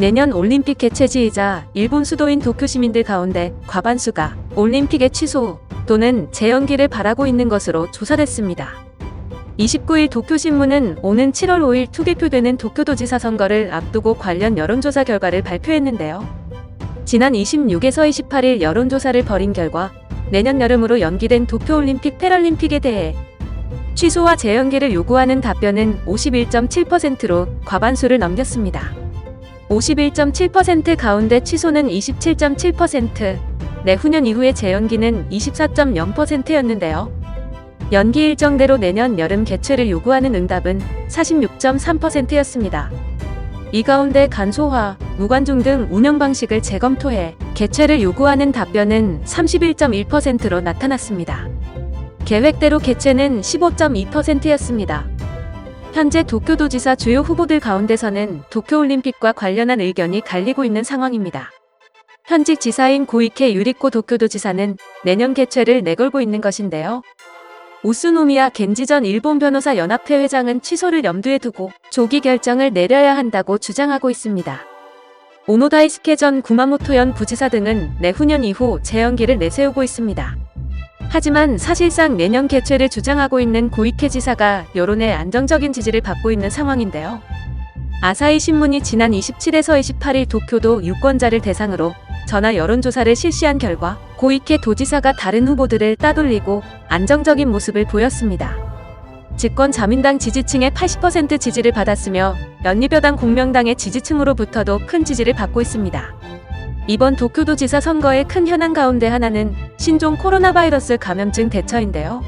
내년 올림픽 개최지이자 일본 수도인 도쿄 시민들 가운데 과반수가 올림픽의 취소 또는 재연기를 바라고 있는 것으로 조사됐습니다. 29일 도쿄신문은 오는 7월 5일 투개표되는 도쿄도지사 선거를 앞두고 관련 여론조사 결과를 발표했는데요. 지난 26에서 28일 여론조사를 벌인 결과 내년 여름으로 연기된 도쿄올림픽 패럴림픽에 대해 취소와 재연기를 요구하는 답변은 51.7%로 과반수를 넘겼습니다. 51.7% 가운데 취소는 27.7%, 내후년 이후의 재연기는 24.0%였는데요. 연기 일정대로 내년 여름 개최를 요구하는 응답은 46.3%였습니다. 이 가운데 간소화, 무관중 등 운영 방식을 재검토해 개최를 요구하는 답변은 31.1%로 나타났습니다. 계획대로 개최는 15.2%였습니다. 현재 도쿄도지사 주요 후보들 가운데서는 도쿄올림픽과 관련한 의견이 갈리고 있는 상황입니다. 현직 지사인 고이케 유리코 도쿄도지사는 내년 개최를 내걸고 있는 것인데요. 우스노미야 겐지 전 일본 변호사 연합회 회장은 취소를 염두에 두고 조기 결정을 내려야 한다고 주장하고 있습니다. 오노다이스케 전 구마모토현 부지사 등은 내후년 이후 재연기를 내세우고 있습니다. 하지만 사실상 내년 개최를 주장하고 있는 고이케 지사가 여론의 안정적인 지지를 받고 있는 상황인데요. 아사히 신문이 지난 27에서 28일 도쿄도 유권자를 대상으로 전화 여론조사를 실시한 결과 고이케 도지사가 다른 후보들을 따돌리고 안정적인 모습을 보였습니다. 집권 자민당 지지층의 80% 지지를 받았으며 연립여당 공명당의 지지층으로부터도 큰 지지를 받고 있습니다. 이번 도쿄도지사 선거의 큰 현안 가운데 하나는 신종 코로나 바이러스 감염증 대처인데요.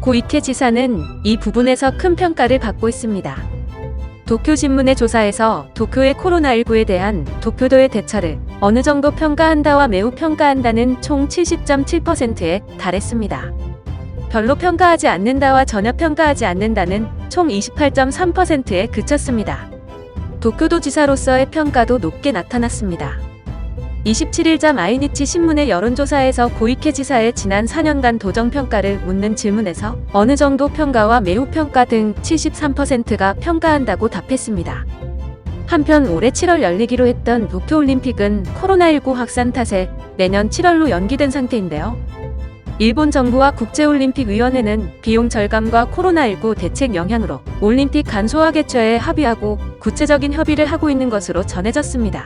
고이케 지사는 이 부분에서 큰 평가를 받고 있습니다. 도쿄신문의 조사에서 도쿄의 코로나19에 대한 도쿄도의 대처를 어느 정도 평가한다와 매우 평가한다는 총 70.7%에 달했습니다. 별로 평가하지 않는다와 전혀 평가하지 않는다는 총 28.3%에 그쳤습니다. 도쿄도 지사로서의 평가도 높게 나타났습니다. 27일 자 마이니치 신문의 여론조사에서 고이케 지사의 지난 4년간 도정평가를 묻는 질문에서 어느 정도 평가와 매우 평가 등 73%가 평가한다고 답했습니다. 한편 올해 7월 열리기로 했던 도쿄올림픽은 코로나19 확산 탓에 내년 7월로 연기된 상태인데요. 일본 정부와 국제올림픽위원회는 비용 절감과 코로나19 대책 영향으로 올림픽 간소화 개최에 합의하고 구체적인 협의를 하고 있는 것으로 전해졌습니다.